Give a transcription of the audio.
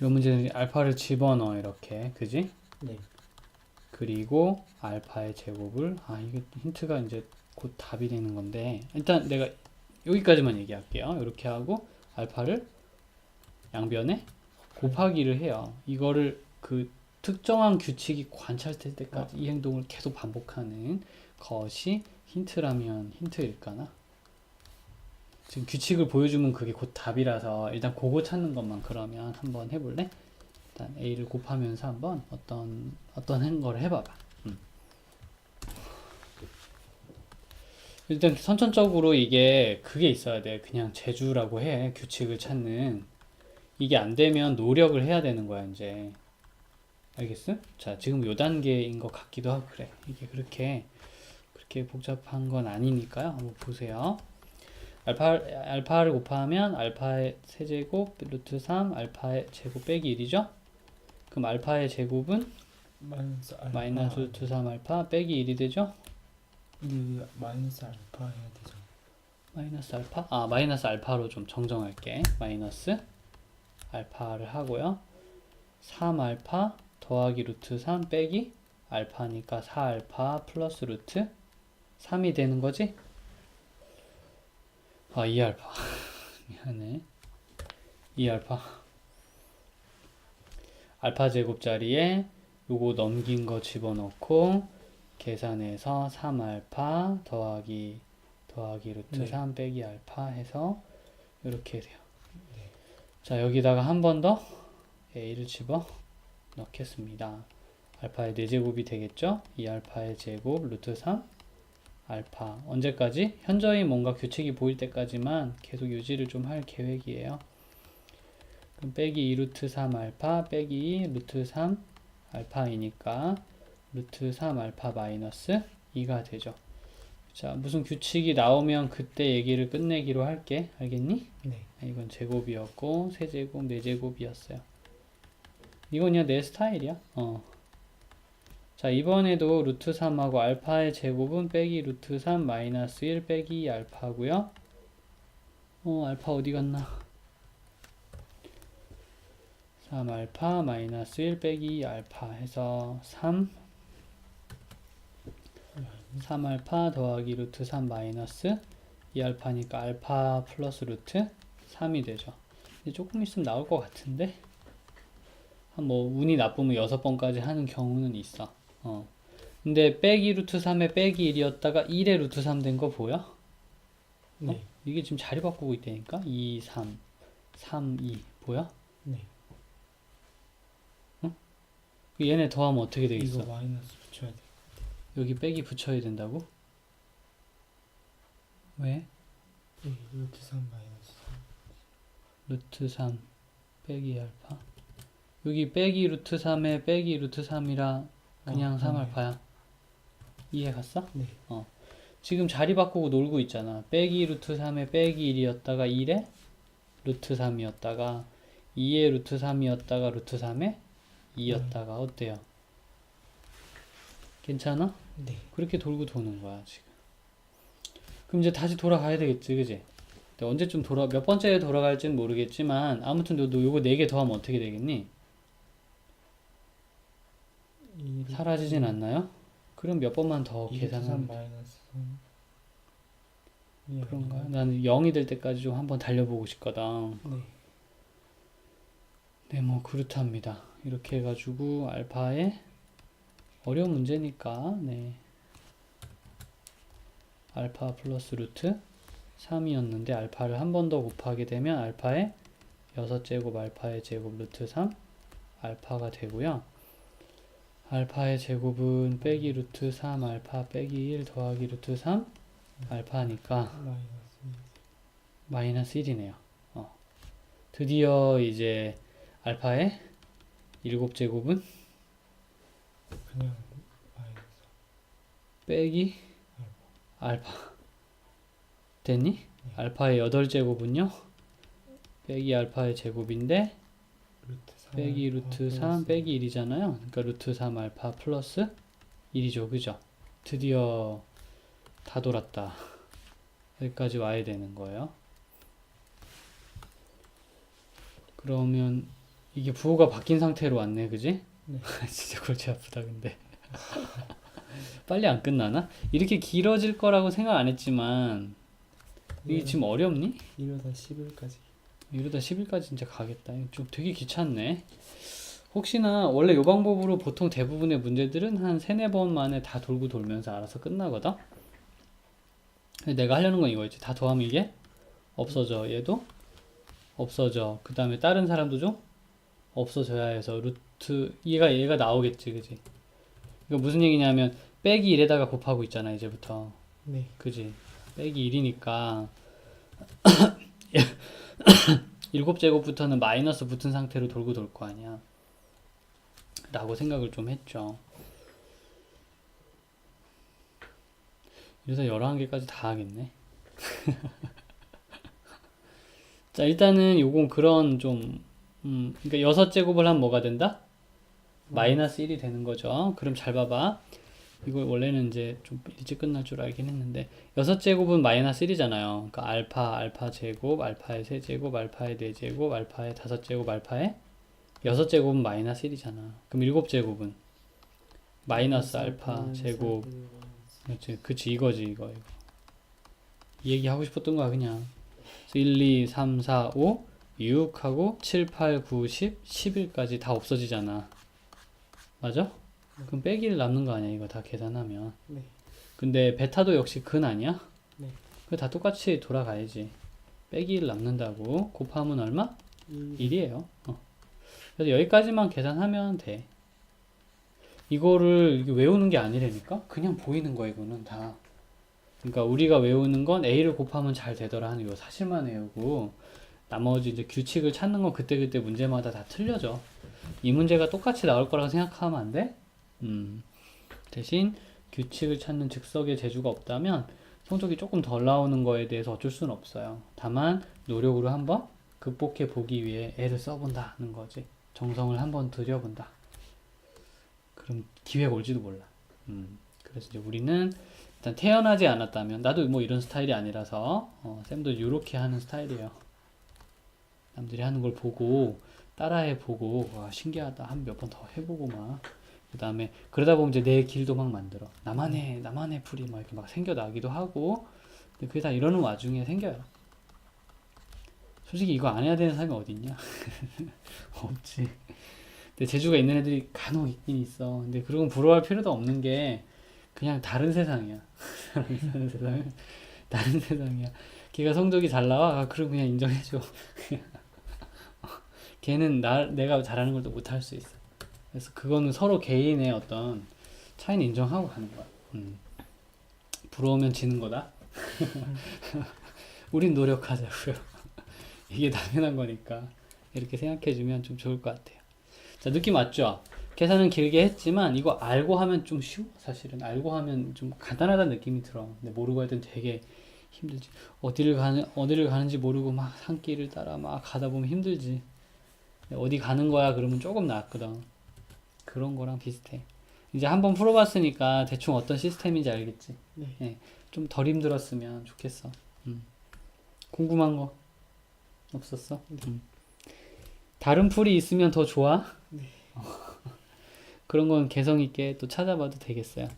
이런 문제는 알파를 집어넣어 이렇게 그지? 네. 그리고 알파의 제곱을 아 이게 힌트가 이제 곧 답이 되는 건데 일단 내가 여기까지만 얘기할게요. 이렇게 하고 알파를 양변에 곱하기를 해요. 이거를 그 특정한 규칙이 관찰될 때까지 이 행동을 계속 반복하는 것이 힌트라면 힌트일까나? 지금 규칙을 보여주면 그게 곧 답이라서 일단 그거 찾는 것만 그러면 한번 해볼래? 일단 a를 곱하면서 한번 어떤 어떤 걸 해봐봐. 음. 일단 선천적으로 이게 그게 있어야 돼. 그냥 재주라고 해. 규칙을 찾는. 이게 안 되면 노력을 해야 되는 거야, 이제. 알겠어? 자, 지금 요 단계인 것 같기도 하고 그래. 이게 그렇게 그렇게 복잡한 건 아니니까요. 한번 보세요. 알파 알파를 곱하면 알파의 세제곱 루트 3 알파의 제곱 빼기 1이죠? 그럼 알파의 제곱은 마이너스 알파. 마이너스 루트 3 알파 빼기 1이 되죠? 이 마이너스 알파 해야 되죠. 마이너스 알파? 아, 마이너스 알파로 좀 정정할게. 마이너스 알파를 하고요. 3 알파 더하기 루트 3 빼기 알파니까 4 알파 플러스 루트 3이 되는 거지? 아, 2 알파. 미안해. 2 알파. 알파 제곱 자리에 요거 넘긴 거 집어넣고 계산해서 3 알파 더하기 더하기 루트 네. 3 빼기 알파 해서 이렇게 돼요. 네. 자, 여기다가 한 번 더 a를 집어 넣겠습니다. 알파의 4제곱이 되겠죠? 2알파의 제곱 루트 3 알파 언제까지? 현저히 뭔가 규칙이 보일 때까지만 계속 유지를 좀 할 계획이에요. 그럼 빼기 2 루트 3 알파 빼기 2 루트 3 알파이니까 루트 3 알파 마이너스 2가 되죠. 자, 무슨 규칙이 나오면 그때 얘기를 끝내기로 할게. 알겠니? 네. 아, 이건 제곱이었고 세제곱 네제곱이었어요 이건 그냥 내 스타일이야 어. 자 이번에도 루트 3하고 알파의 제곱은 빼기 루트 3 마이너스 1 빼기 2 알파고요 어 알파 어디 갔나 3 알파 마이너스 1 빼기 2 알파 해서 3 3 알파 더하기 루트 3 마이너스 2 알파니까 알파 플러스 루트 3이 되죠. 조금 있으면 나올 것 같은데 한 뭐 운이 나쁘면 여섯 번까지 하는 경우는 있어. 어. 근데 빼기 루트 3에 빼기 1이었다가 1에 루트 3 된 거 보여? 네. 이게 지금 자리 바꾸고 있다니까? 2, 3, 3, 2 보여? 네. 그 얘네 더하면 어떻게 되겠어? 이거 마이너스 붙여야 돼. 여기 빼기 붙여야 된다고? 왜? 이 루트 3 마이너스 3. 루트 3 빼기 알파 여기 빼기 루트 3에 빼기 루트 3이라 그냥 어, 3 그러네. 알파야 이해 갔어? 네. 지금 자리 바꾸고 놀고 있잖아 빼기 루트 3에 빼기 1이었다가 1에 루트 3이었다가 2에 루트 3이었다가 루트 3에 2였다가 어때요? 괜찮아? 네. 그렇게 돌고 도는 거야 지금 그럼 이제 다시 돌아가야 되겠지 그지? 언제쯤 돌아 몇 번째에 돌아갈지는 모르겠지만 아무튼 너, 너 요거 4개 더 하면 어떻게 되겠니? 사라지진 않나요? 그럼 몇 번만 더이 루트 3 계산하면 마이너스 3. 이 그런가요? 나는 0이 될 때까지 좀 한번 달려보고 싶거든 네. 네, 뭐 그렇답니다. 이렇게 해가지고 알파의 어려운 문제니까 네 알파 플러스 루트 3이었는데 알파를 한 번 더 곱하게 되면 알파의 6제곱 알파의 제곱 루트 3 알파가 되고요. 알파의 제곱은 빼기 루트 3 알파 빼기 1 더하기 루트 3 알파니까 마이너스 마이너스 1이네요. 어. 드디어 이제 알파의 7제곱은 그냥 마이너스 빼기 알파 됐니? 알파의 8제곱은요? 빼기 알파의 제곱인데 루트 3 빼기 알파 루트 3 플러스 빼기 1이잖아요. 그러니까 루트 3 알파 플러스 1이죠. 그죠? 드디어 다 돌았다. 여기까지 와야 되는 거예요. 그러면 이게 부호가 바뀐 상태로 왔네, 그지? 네. 진짜 골치 아프다, 근데. 빨리 안 끝나나? 이렇게 길어질 거라고 생각 안 했지만, 이게 지금 어렵니? 이러다 10일까지 이러다 10일까지 진짜 가겠다. 좀 되게 귀찮네. 혹시나 원래 이 방법으로 보통 대부분의 문제들은 한 세네 번 만에 다 돌고 돌면서 알아서 끝나거든? 내가 하려는 건 이거였지. 다 더하면 이게 없어져. 얘도 없어져. 그 다음에 다른 사람도 좀 없어져야 해서 루트, 얘가, 얘가 나오겠지. 그지? 이거 무슨 얘기냐면 빼기 1에다가 곱하고 있잖아. 이제부터. 네 그지? 빼기 1이니까 7제곱부터는 마이너스 붙은 상태로 돌고 돌 거 아니야. 라고 생각을 좀 했죠. 그래서 11개까지 다 하겠네. 자, 일단은 요건 그런 좀, 음, 그러니까 6제곱을 하면 뭐가 된다? 마이너스 1이 되는 거죠. 그럼 잘 봐봐. 이거 원래는 이제 좀 일찍 끝날 줄 알긴 했는데 여섯 제곱은 마이너스 1이잖아요. 그러니까 알파, 알파 제곱, 알파의 세 제곱, 알파의 네 제곱, 알파의 다섯 제곱, 알파의 여섯 제곱은 마이너스 1이잖아. 그럼 일곱 제곱은 마이너스 알파 제곱. 그렇지, 그치 이거지 이거 이거. 이 얘기 하고 싶었던 거야 그냥. 그래서 1, 2, 3, 4, 5, 6하고 7, 8, 9, 10, 11까지 다 없어지잖아. 맞아? 그럼 빼기를 남는 거 아니야 이거 다 계산하면. 네. 근데 베타도 역시 근 아니야? 네. 그다 똑같이 돌아가야지. 빼기를 남는다고 곱하면 얼마? 1 이에요. 어. 그래서 여기까지만 계산하면 돼. 이거를 외우는 게 아니라니까? 그냥 보이는 거야 이거는 다. 그러니까 우리가 외우는 건 A를 곱하면 잘 되더라 하는 요 사실만 외우고 나머지 이제 규칙을 찾는 건 그때그때 문제마다 다 틀려져. 이 문제가 똑같이 나올 거라고 생각하면 안 돼? 음. 대신 규칙을 찾는 즉석의 재주가 없다면 성적이 조금 덜 나오는 거에 대해서 어쩔 수는 없어요. 다만 노력으로 한번 극복해 보기 위해 애를 써본다는 거지. 정성을 한번 들여본다. 그럼 기회가 올지도 몰라. 음. 그래서 이제 우리는 일단 태어나지 않았다면 나도 뭐 이런 스타일이 아니라서 어, 쌤도 이렇게 하는 스타일이에요. 남들이 하는 걸 보고 따라해 보고 와 신기하다 한 몇 번 더 해보고 막 그 다음에 그러다 보면 이제 내 길도 막 만들어. 나만의 나만의 풀이 막 이렇게 막 생겨나기도 하고. 근데 그게 다 이러는 와중에 생겨요. 솔직히 이거 안 해야 되는 사람이 어디 있냐? 없지. 근데 재주가 있는 애들이 간혹 있긴 있어. 근데 건 부러워할 필요도 없는 게 그냥 다른 세상이야. 사는 세상은 다른 세상이야. 걔가 성적이 잘 나와? 아, 그럼 그냥 인정해줘. 걔는 나 내가 잘하는 걸 또 못할 수 있어 그래서 그거는 서로 개인의 어떤 차이는 인정하고 가는 거야. 음. 부러우면 지는 거다. 우린 노력하자고요. 이게 당연한 거니까 이렇게 생각해주면 좀 좋을 것 같아요. 자 느낌 왔죠? 계산은 길게 했지만 이거 알고 하면 좀 쉬워 사실은 알고 하면 좀 간단하다는 느낌이 들어. 근데 모르고 할 땐 되게 힘들지. 어디를 가는 어디를 가는지 모르고 막 산길을 따라 막 가다 보면 힘들지. 어디 가는 거야 그러면 조금 낫거든. 그런 거랑 비슷해. 이제 한번 풀어봤으니까 대충 어떤 시스템인지 알겠지? 네. 좀덜 힘들었으면 좋겠어. 음. 궁금한 거 없었어? 음. 다른 풀이 있으면 더 좋아? 네. 그런 건 개성 있게 또 찾아봐도 되겠어요.